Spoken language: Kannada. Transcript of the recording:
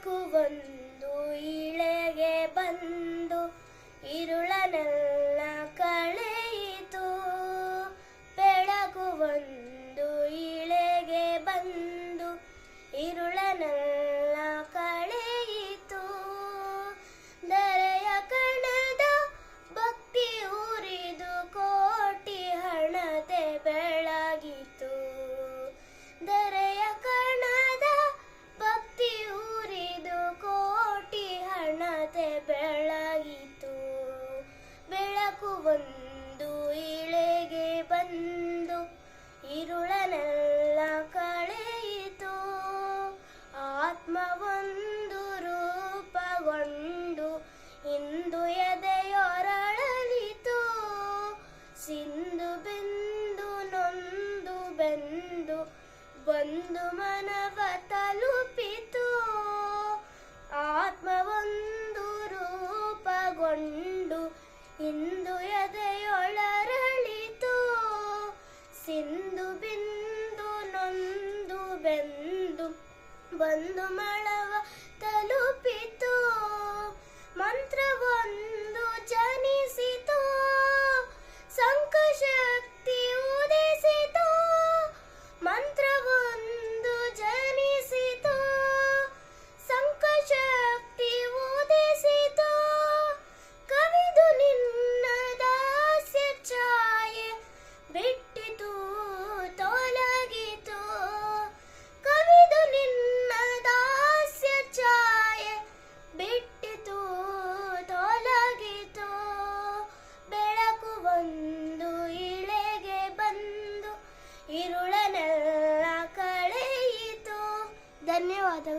ಬೆಳಕುಗೊಂದು ಇಳೆಗೆ ಬಂದು ಇರುಳನೆಲ್ಲ ಕಳೆಯಿತು. ಬೆಳಕುಗೊಂದು ಇಳೆಗೆ ಬಂದು ಇರುಳನೆಲ್ಲ ಬೆಳಗಿತು. ಬೆಳಕು ಒಂದು ಇಳೆಗೆ ಬಂದು ಇರುಳನೆಲ್ಲ ಕಳೆಯಿತು. ಆತ್ಮ ಒಂದು ರೂಪಗೊಂಡು ಇಂದು ಎದೆಯೊರಳಲಿತು. ಸಿಂಧು ಬಿಂದು ನೊಂದು ಬೆಂದು ಬಂದು ಮನವ ತಲುಪಿತು. ಸಿಂಧು ಬಿಂದು ನೊಂದು ಬೆಂದು ಬಂದು ಮಳವ ತಲುಪಿತು. ಮಂತ್ರವೊಂದು 何?